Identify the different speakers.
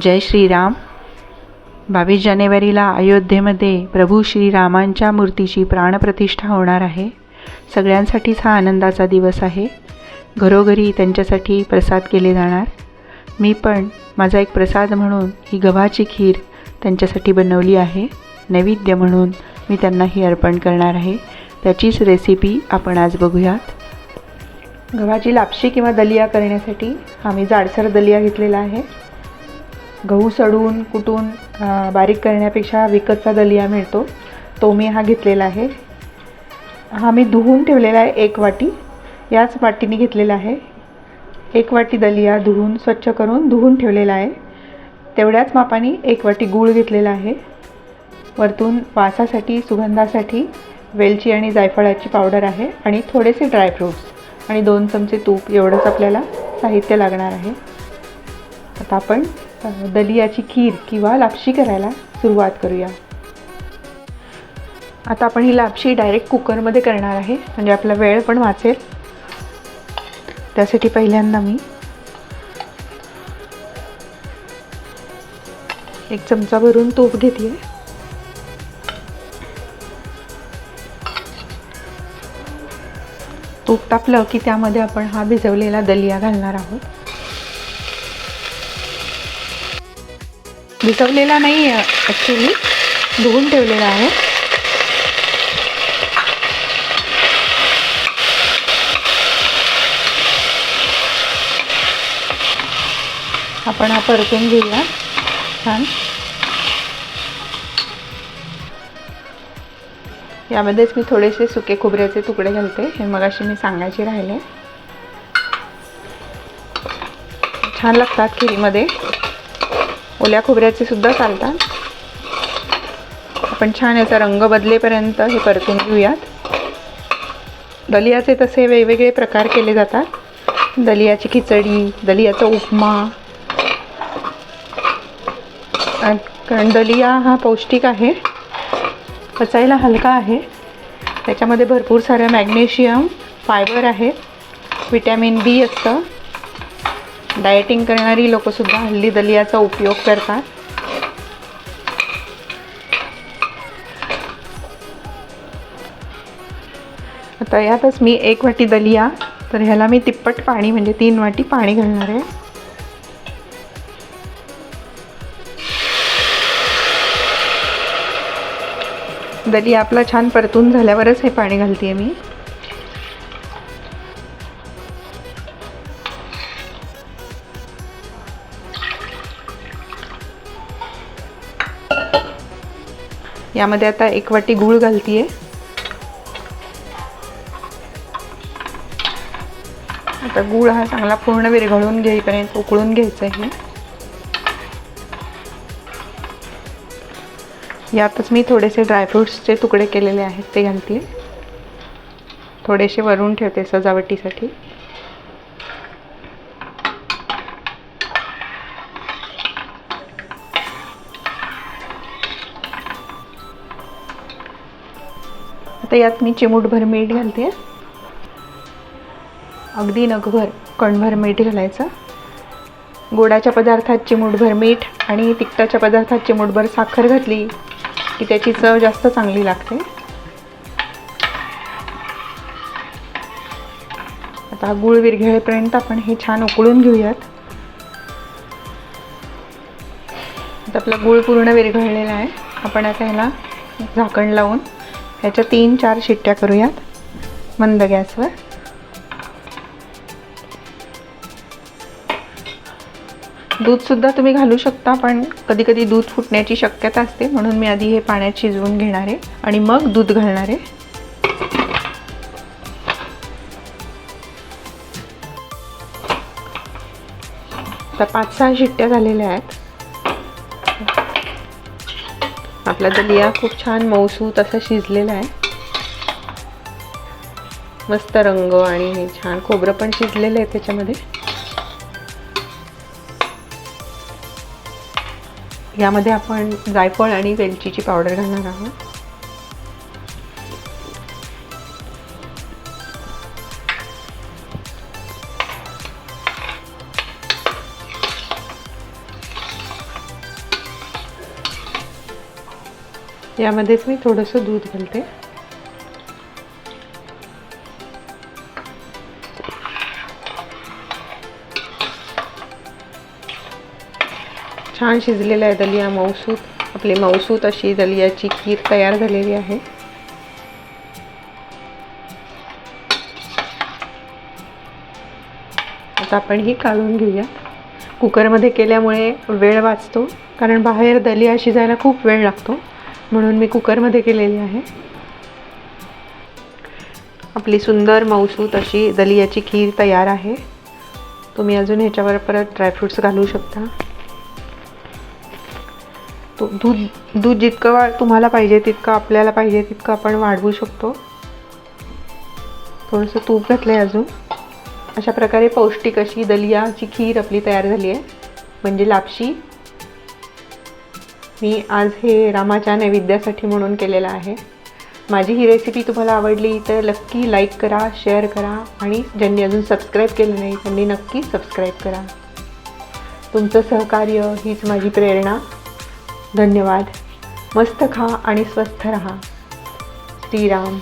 Speaker 1: जय श्रीराम. बावीस जानेवारीला अयोध्येमध्ये प्रभू श्रीरामांच्या मूर्तीची प्राणप्रतिष्ठा होणार आहे. सगळ्यांसाठीच हा आनंदाचा दिवस आहे. घरोघरी त्यांच्यासाठी प्रसाद केले जाणार. मी पण माझा एक प्रसाद म्हणून ही गव्हाची खीर त्यांच्यासाठी बनवली आहे. नैवेद्य म्हणून मी त्यांना ही अर्पण करणार आहे. त्याचीच रेसिपी आपण आज बघूयात. गव्हाची लापशी किंवा दलिया करण्यासाठी आम्ही जाडसर दलिया घेतलेला आहे. गहू सडून कुटून बारीक करण्यापेक्षा विकतचा दलिया मिळतो. तो मी हा घेतलेला आहे. हा मी धुवून ठेवलेला आहे एक वाटी. याच वाटीने घेतलेला आहे. एक वाटी दलिया धुवून स्वच्छ करून धुवून ठेवलेला आहे. तेवढ्याच मापाने एक वाटी गूळ घेतलेला आहे. वरतून वासासाठी सुगंधासाठी वेलची आणि जायफळाची पावडर आहे आणि थोडेसे ड्रायफ्रूट्स आणि दोन चमचे तूप एवढंच आपल्याला साहित्य लागणार आहे. आता आपण दलियाची खीर किंवा लापशी करायला सुरुवात करूया. आता आपण ही लापशी डायरेक्ट कुकरमध्ये करणार आहे. म्हणजे आपला वेळ पण वाचेल. त्यासाठी पहिल्यांदा मी एक चमचा भरून तूप घेते तूप तापलं की त्यामध्ये आपण हा भिजवलेला दलिया घालणार आहोत. भिजवलेला नाही ॲक्च्युली धुवून ठेवलेला आहे. आपण हा परतून घेऊया. छान. यामध्येच मी थोडेसे सुके खोबऱ्याचे तुकडे घालते. हे मगाशी मी सांगायचे राहिले. छान लागतात खिरीमध्ये. ओल्या खोबऱ्याचे सुद्धा चालतात. आपण छान याचा रंग बदलेपर्यंत हे परतून घेऊयात. दलियाचे तसे वेगवेगळे प्रकार केले जातात. दलियाची खिचडी दलियाचा उपमा. कारण दलिया हा पौष्टिक आहे. पचायला हलका आहे. त्याच्यामध्ये भरपूर साऱ्या मॅग्नेशियम फायबर आहे. विटॅमिन बी असतं. डायटिंग करणारी लोकंसुद्धा हल्ली दलियाचा उपयोग करतात. आता यातच मी एक वाटी दलिया तर ह्याला मी तिप्पट पाणी म्हणजे तीन वाटी पाणी घालणार आहे. दलिया आपला छान परतून झाल्यावरच हे पाणी घालते मी. यामध्ये आता एक वाटी गूळ घालतीये. आता गूळ हा चांगला पूर्ण विरघळून घेईपर्यंत उकळून घ्यायचं आहे यातच मी थोडेसे ड्रायफ्रूट्सचे तुकडे केलेले आहेत ते घालते थोडेसे वरून ठेवते सजावटीसाठी. आता यात मी चिमूटभर मीठ घालते. अगदी नगभर कणभर मीठ घालायचं. गोडाच्या पदार्थात चिमूटभर मीठ आणि तिखटाच्या पदार्थात चिमूटभर साखर घातली की त्याची चव जास्त चांगली लागते. आता गुळ गूळ विरघळेपर्यंत आपण हे छान उकळून घेऊयात. आता आपला गूळ पूर्ण विरघळलेला आहे. आपण आता ह्याला झाकण लावून ह्याच्या तीन चार शिट्ट्या करूयात. मंद गॅसवर. दूधसुद्धा तुम्ही घालू शकता पण कधी कधी दूध फुटण्याची शक्यता असते म्हणून मी आधी हे पाण्यात शिजवून घेणार आहे आणि मग दूध घालणार आहे. आता पाच सहा शिट्ट्या झालेल्या आहेत. आपला दलिया खूप छान मऊसूत असा शिजलेला आहे. मस्त रंग आणि हे छान खोबरं पण शिजलेलं आहे त्याच्यामध्ये. यामध्ये आपण जायफळ आणि वेलचीची पावडर घालणार आहोत.
Speaker 2: यामध्येच मी थोडंसं दूध घालते. छान शिजलेलं आहे दलिया मऊसूत. आपली मऊसूत अशी दलियाची खीर तयार झालेली आहे. आता आपण ही काढून घेऊया. कुकरमध्ये केल्यामुळे वेळ वाचतो कारण बाहेर दलिया शिजायला खूप वेळ लागतो. म्हणून मी कुकरमध्ये केलेली आहे. आपली सुंदर मऊसूत अशी दलियाची खीर तयार आहे. तुम्ही अजून ह्याच्यावर परत ड्रायफ्रूट्स घालू शकता. तो दूध दूध जितकं वा तुम्हाला पाहिजे तितकं आपल्याला पाहिजे तितकं आपण वाढवू शकतो. थोडंसं तूप घातलं आहे अजून. अशा प्रकारे पौष्टिक अशी दलियाची खीर आपली तयार झाली आहे. म्हणजे लापशी. मी आज हे रामाच्या नैवेद्यासाठी म्हणून केलेलं आहे. माझी ही रेसिपी तुम्हाला आवडली तर नक्की लाईक करा शेअर करा आणि ज्यांनी अजून सबस्क्राईब केलं नाही त्यांनी नक्की सबस्क्राईब करा. तुमचं सहकार्य हीच माझी प्रेरणा. धन्यवाद. मस्त खा आणि स्वस्थ रहा. श्रीराम.